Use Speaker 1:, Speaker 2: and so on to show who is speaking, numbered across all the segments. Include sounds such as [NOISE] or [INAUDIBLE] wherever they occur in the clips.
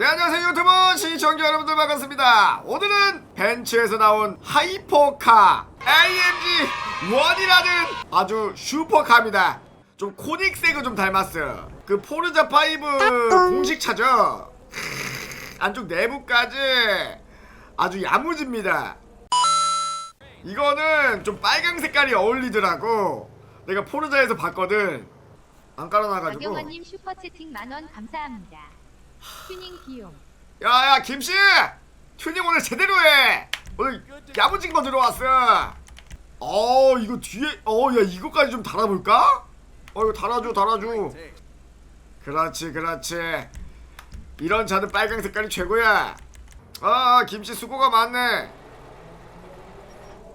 Speaker 1: 네 안녕하세요 유튜브 시청자 여러분들 반갑습니다. 오늘은 벤츠에서 나온 하이퍼카 AMG 1이라는 아주 슈퍼카입니다. 좀 코닉색을 좀 닮았어요. 그 포르자 5 공식차죠? 안쪽 내부까지 아주 야무집니다. 이거는 좀 빨강 색깔이 어울리더라고. 내가 포르자에서 봤거든. 안 깔아놔가지고.
Speaker 2: 박영환님 슈퍼채팅 만원 감사합니다. 튜닝 비용.
Speaker 1: 야야 김씨! 튜닝 오늘 제대로 해. 오늘 야무진 거 들어왔어. 어 이거 뒤에 어 야 이거까지 좀 달아볼까? 어 이거 달아줘 달아줘. 그렇지 그렇지. 이런 차는 빨강 색깔이 최고야. 아 김씨 수고가 많네.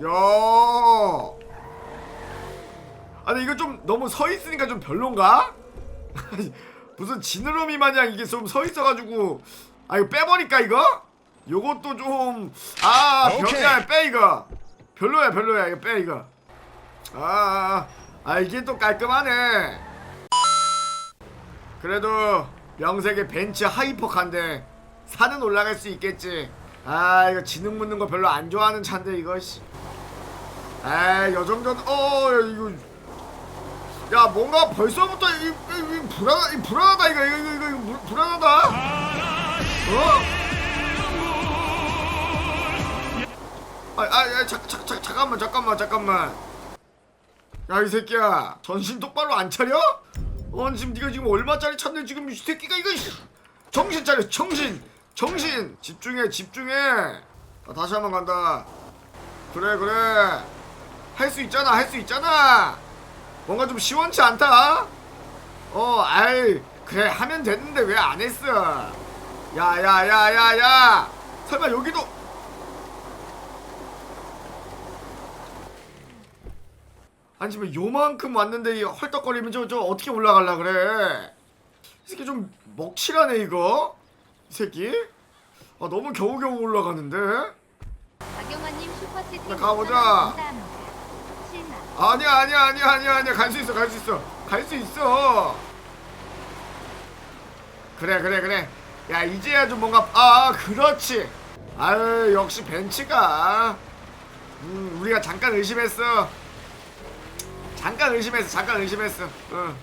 Speaker 1: 야. 아니 이거 좀 너무 서 있으니까 좀 별론가? [LAUGHS] 무슨 지느러미 마냥 이게 좀 서 있어가지고. 아 이거 빼버릴까 이거? 요것도 좀아 병이야 빼 이거. 별로야 별로야. 이거 빼 이거. 아, 아 이게 또 깔끔하네. 그래도 명색의 벤츠 하이퍼카인데 산은 올라갈 수 있겠지. 아 이거 지능 묻는 거 별로 안 좋아하는 차인데 이거 씨. 아, 요 정도는 어 야, 이거 야 뭔가 벌써부터 이, 이, 이 불안 이 불안하다 이거 이거 이거, 이거, 이거 물- 불안하다. 어? 아아야 잠깐만 잠깐만 잠깐만. 야 이 새끼야. 전신 똑바로 안 차려? 어 지금 네가 지금 얼마짜리 찼네 지금 이 새끼가 이거 씨. 정신 차려 정신 정신. 집중해 집중해. 아, 다시 한 번 간다. 그래 그래. 할 수 있잖아 할 수 있잖아 뭔가 좀 시원치 않다. 어 아이 그래 하면 됐는데 왜 안 했어? 야야야야야. 설마 여기도. 아니 지금 요만큼 왔는데 이 헐떡거리면 저, 저 어떻게 올라갈라 그래? 이 새끼 좀 먹칠하네 이거. 이 새끼. 아 너무 겨우겨우 올라가는데?
Speaker 2: 박영환님 슈퍼채팅
Speaker 1: 나 가보자.
Speaker 2: 5,000원 감사합니다.
Speaker 1: 아니야 아니야 아니야 아니야 아니야. 갈 수 있어 갈 수 있어. 갈 수 있어. 그래 그래 그래. 야 이제야 좀 뭔가 아 그렇지. 아유 역시 벤츠가. 음 우리가 잠깐 의심했어. 잠깐 의심했어 잠깐 의심했어. 응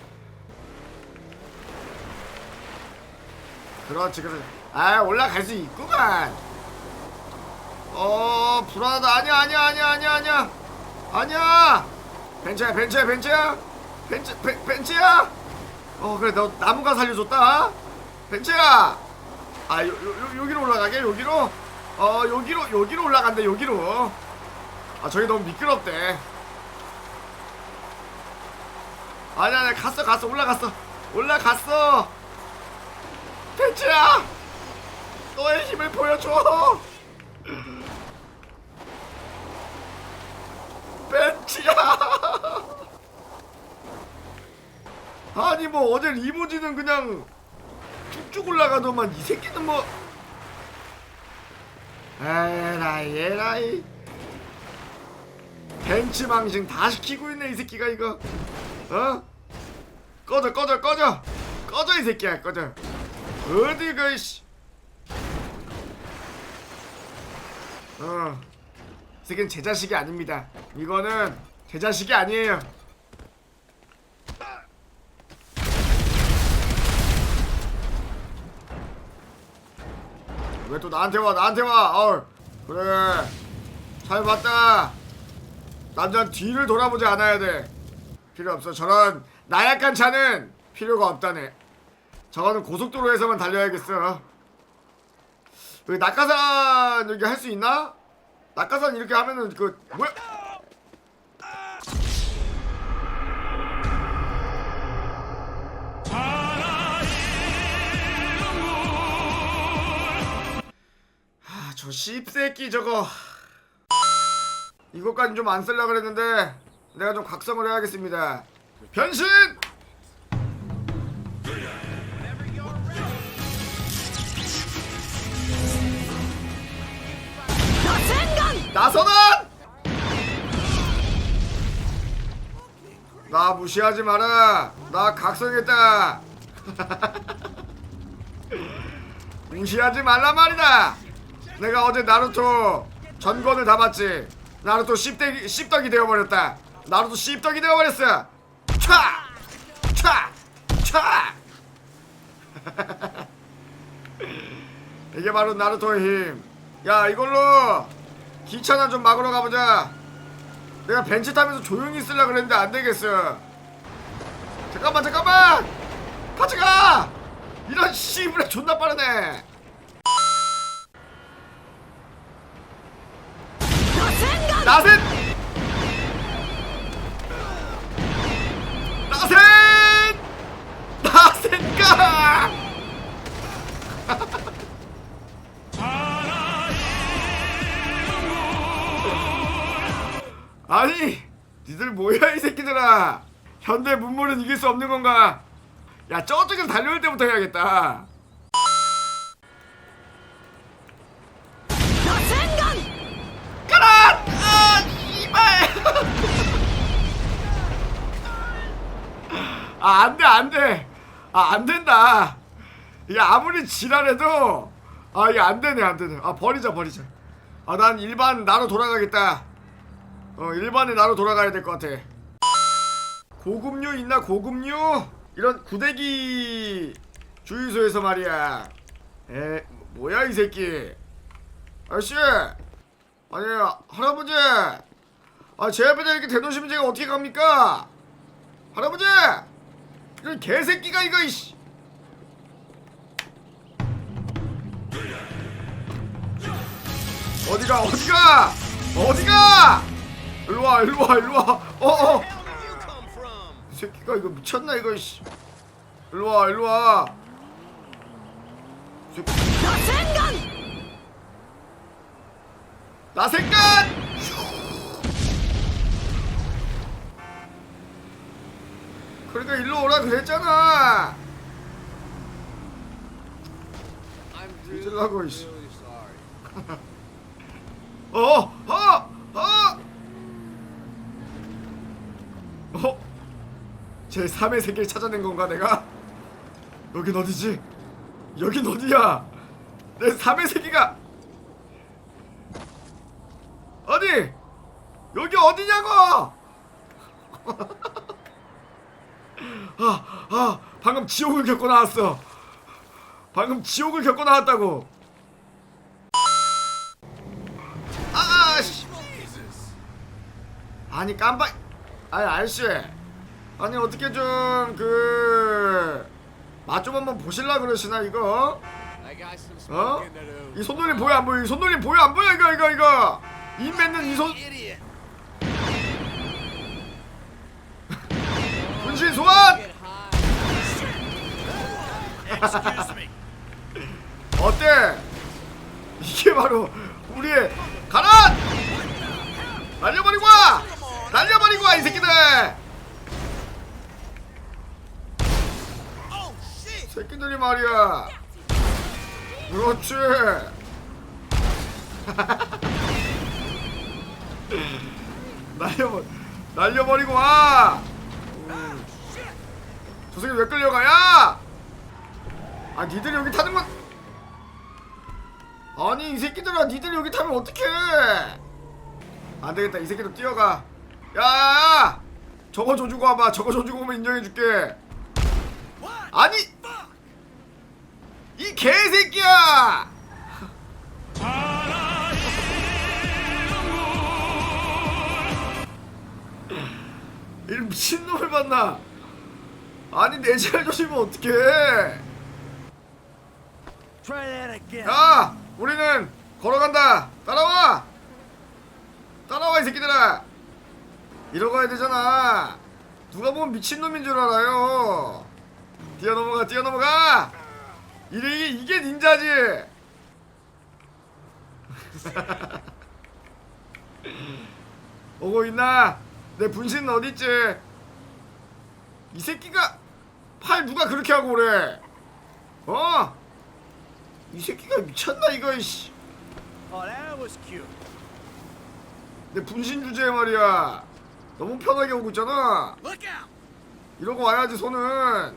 Speaker 1: 그렇지 그렇지. 아 올라갈 수 있구만. 어 불안하다. 아니야 아니야 아니야 아니야 아니야. 아니야 벤츠야 벤츠야 벤츠야. 벤츠 벤, 벤츠야. 어 그래 너 나무가 살려줬다. 벤츠야. 아 요, 요, 요, 여기로 올라가게 여기로. 어 여기로 여기로 올라간대 여기로. 아 저기 너무 미끄럽대. 아니야 아니야 갔어 갔어 올라갔어. 올라갔어. 벤츠야. 너의 힘을 보여줘. 벤치야 아니 뭐 어제 리무진은 그냥 쭉쭉 올라가더만 이 새끼는 뭐 에라이 에라이 벤치 망신 다 시키고 있네 이 새끼가 이거 어? 꺼져 꺼져 꺼져 꺼져 이 새끼야 꺼져 어디 그씨 어. 이 새끼는 제 자식이 아닙니다. 이거는 제 자식이 아니에요. 왜 또 나한테 와? 나한테 와? 어 그래. 잘 봤다. 남자는 뒤를 돌아보지 않아야 돼. 필요 없어. 저런 나약한 차는 필요가 없다네. 저거는 고속도로에서만 달려야겠어. 여기 낙하산 여기 할 수 있나? 낙하산 이렇게 하면은 그 뭐야? 저 씹새끼 저거 이것까지 좀안 쓸라 그랬는데 내가 좀 각성을 해야겠습니다 변신! 나선은! 나 무시하지 마라. 나 각성했다. [LAUGHS] 무시하지 말란 말이다 내가 어제 나루토 전권을 다 봤지 나루토 씹덕이, 씹덕이 되어버렸다 나루토 씹덕이 되어버렸어 촤! 촤! 촤! [LAUGHS] 이게 바로 나루토의 힘. 야 이걸로 기차나 좀 막으러 가보자. 내가 벤츠 타면서 조용히 있으려 그랬는데 안 되겠어. 잠깐만 잠깐만. 같이 가. 이런 씨부레 존나 빠르네. 나센. 나센. 나센가. 아니 니들 뭐야 이 새끼들아 현대 문물은 이길 수 없는 건가 야 저쪽에서 달려올 때부터 해야겠다 아 안돼 안돼. 아 안된다. 이게 아무리 지랄해도 아 이게 안되네 안되네. 아 버리자 버리자. 아 난 일반 나로 돌아가겠다. 어 일반의 나로 돌아가야 될 것 같아. 고급류 있나 고급류? 이런 구데기 주유소에서 말이야. 에 뭐야 이 새끼. 아저씨. 아니 할아버지. 아제 앞에다 이렇게 대놓으시면 제가 어떻게 갑니까? 할아버지 이런 개새끼가 이거 이씨. 어디가 어디가? 어디가? 일로와 일로와 일로와. 어어. 이 새끼가 이거 미쳤나 이거 씨. 일로와 일로와. 이 새끼- 나색간 일로 오라 그랬잖아 잊으려고 이씨 [LAUGHS] 어, 어, 어, 어, 제 3의 세계를 찾아낸 건가 내가? 여긴 어디지? 여긴 어디야? 내 3의 세계가 어디? 여기 어디냐고? 아, 아, 방금 지옥을 겪고 나왔어. 방금 지옥을 겪고 나왔다고. 아, 씨. 아니 깜빡. 아니 아저씨. 아니 어떻게 좀 그. 맛 좀 한번 보실라 그러시나 이거? 어? 이 손놀림 보여 안 보여? 이 손놀림 보여 안 보여 이거 이거 이거? 입 맺는 이 손. 분신 소환. 어때? 이게 바로 우리의 가라! 날려버리고 와! 날려버리고 와 이 새끼들! 새끼들이 말이야. 그렇지. [LAUGHS] 날려버 날려버리고 와. 음. 저 새끼 왜 끌려가야? 아 니들 여기 타는 건 아니 이 새끼들아 니들 여기 타면 어떡해? 안되겠다 이 새끼도 뛰어가. 야야야! 저거 줘주고 와봐. 저거 줘주고 오면 인정해줄게. 아니! 이 개새끼야! 이 미친놈을 봤나. 아니 내잘 조심면 어떡해. 야 우리는 걸어간다. 따라와! 따라와 이 새끼들아! 이러고 가야 되잖아. 누가 보면 미친놈인 줄 알아요. 뛰어넘어가 뛰어넘어가! 이게 이게 닌자지! [LAUGHS] 오고 있나? 내 분신은 어딨지? 이 새끼가 팔 누가 그렇게 하고 그래? 어? 이 새끼가 미쳤나 이거 이씨.
Speaker 3: Oh, that was cute.
Speaker 1: 내 분신 주제에 말이야. 너무 편하게 오고 있잖아.
Speaker 3: Look out!
Speaker 1: 이러고 와야지 손은.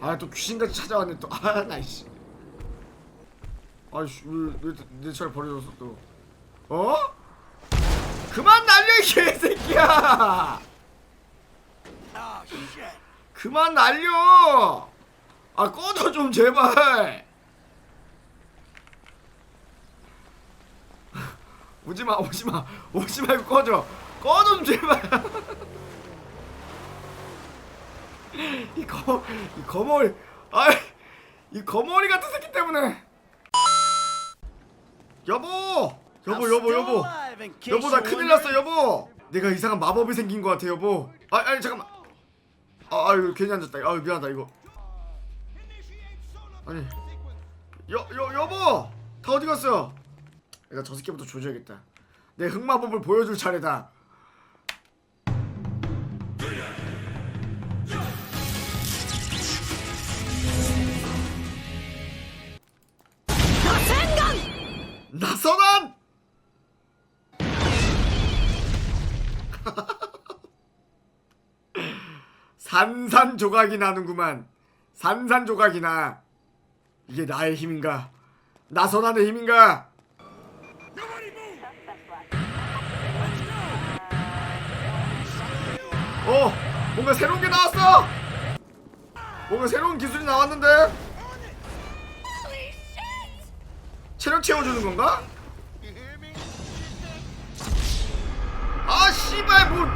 Speaker 1: 아 또 귀신같이 찾아왔네 또 아 나 이씨. 아이씨 왜내 차를 버려줬어 또? 어? 그만 날려 이 개새끼야!
Speaker 3: Oh shit!
Speaker 1: 그만 날려 아 꺼져 좀 제발. 오지마 오지마 오지 말고 꺼져. 꺼져 좀 제발. [LAUGHS] 이 거, 이 거머리 아이 이 거머리 같은 새끼 때문에. 여보 여보 여보 여보. 여보 나 큰일. 났어 여보. 내가 이상한 마법이 생긴 것 같아 여보. 아 아니 잠깐만. 아 아유 괜히 앉았다. 아유 미안하다 이거 아니. 여, 여 여보! 다 어디 갔어? 내가 저 새끼부터 조져야겠다. 내 흑마법을 보여줄 차례다. 나선한! [LAUGHS] 산산조각이 나는구만. 산산조각이 나 이게 나의 힘인가? 나선한의 힘인가? 어 뭔가 새로운 게 나왔어! 뭔가 새로운 기술이 나왔는데? 체력 채워주는 건가? 아 씨발 뭐.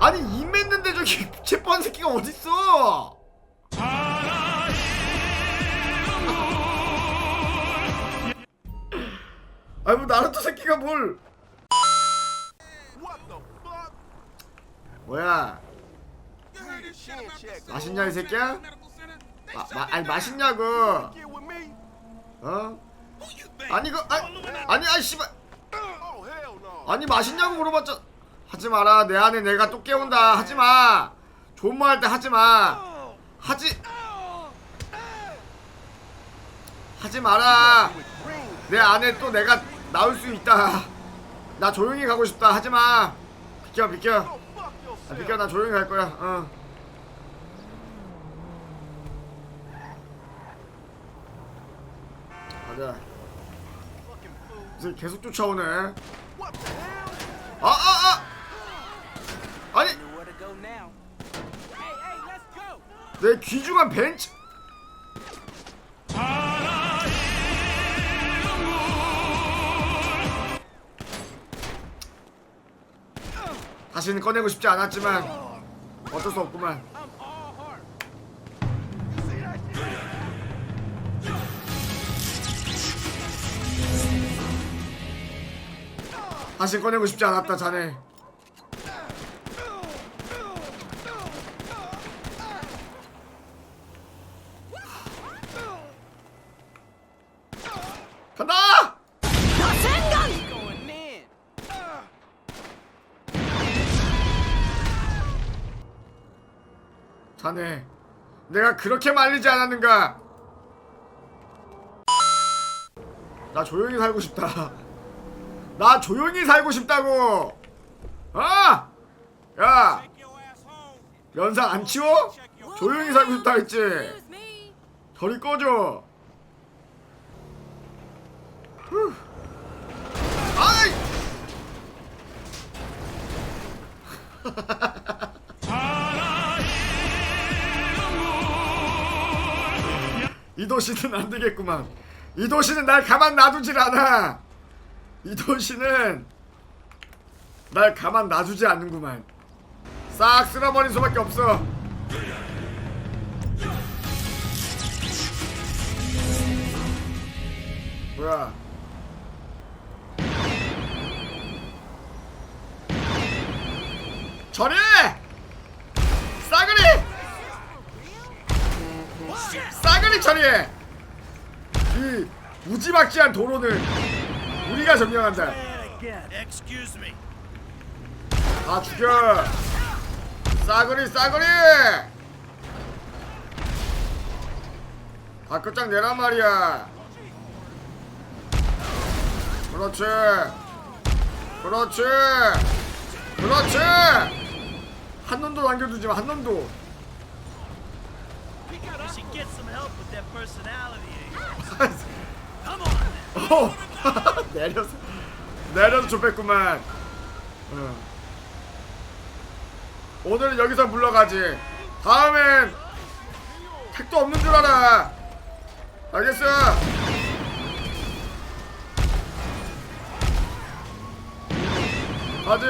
Speaker 1: 아니 임 맺는데 저기 [LAUGHS] 체포한 새끼가 어딨어? 아 니 뭐 나루토 새끼가 뭘? 뭐야 맛있냐 이 새끼야? 마, 마, 아니. 맛있냐고? 어? 아니 그 아니 아니 아니 씨발
Speaker 3: Oh!
Speaker 1: 아니 맛있냐고 물어봤자 하지 마라 내 안에 내가 또 깨운다 하지 마 좋은 말할 때 하지 마
Speaker 3: Oh,
Speaker 1: 하지
Speaker 3: oh,
Speaker 1: 하지 마라. 내 안에 또 내가 나올 수 있다 나 조용히 가고 싶다 하지 마 비켜 비켜 아. 비켜 나 조용히 갈 거야 어. 이제 계속 쫓아오네
Speaker 3: hell?
Speaker 1: 아 아, 아! 아니! 내 귀중한 벤치 다시는 꺼내고 싶지 않았지만 어쩔 수 없구만? 다시 꺼내고 싶지 않았다 자네 간다!
Speaker 3: Going in.
Speaker 1: 자네 내가 그렇게 말리지 않았는가 나 조용히 살고 싶다 나 조용히 살고 싶다고 어? 야. 연상 안 치워? 조용히 살고 싶다 했지. 저리 꺼져 후. 아이 [LAUGHS] 이 도시는 안 되겠구만. 이 도시는 날 가만 놔두질 않아. 이 도시는 날 가만 놔두지 않는구만. 싹 쓸어버린 수밖에 없어. 뭐야? 저리! 싸그리 처리해! 이 무지막지한 도로는 우리가 점령한다. 다 죽여! 싸그리 싸그리! 다 끝장 내란 말이야. 그렇지. 그렇지. 그렇지. 한 놈도 남겨두지 마. 한 놈도. 오 [LAUGHS] 내려서 내려서 좁혔구만. 응. 오늘은 여기서 물러가지. 다음엔 택도 없는 줄 알아. 알겠어? 가지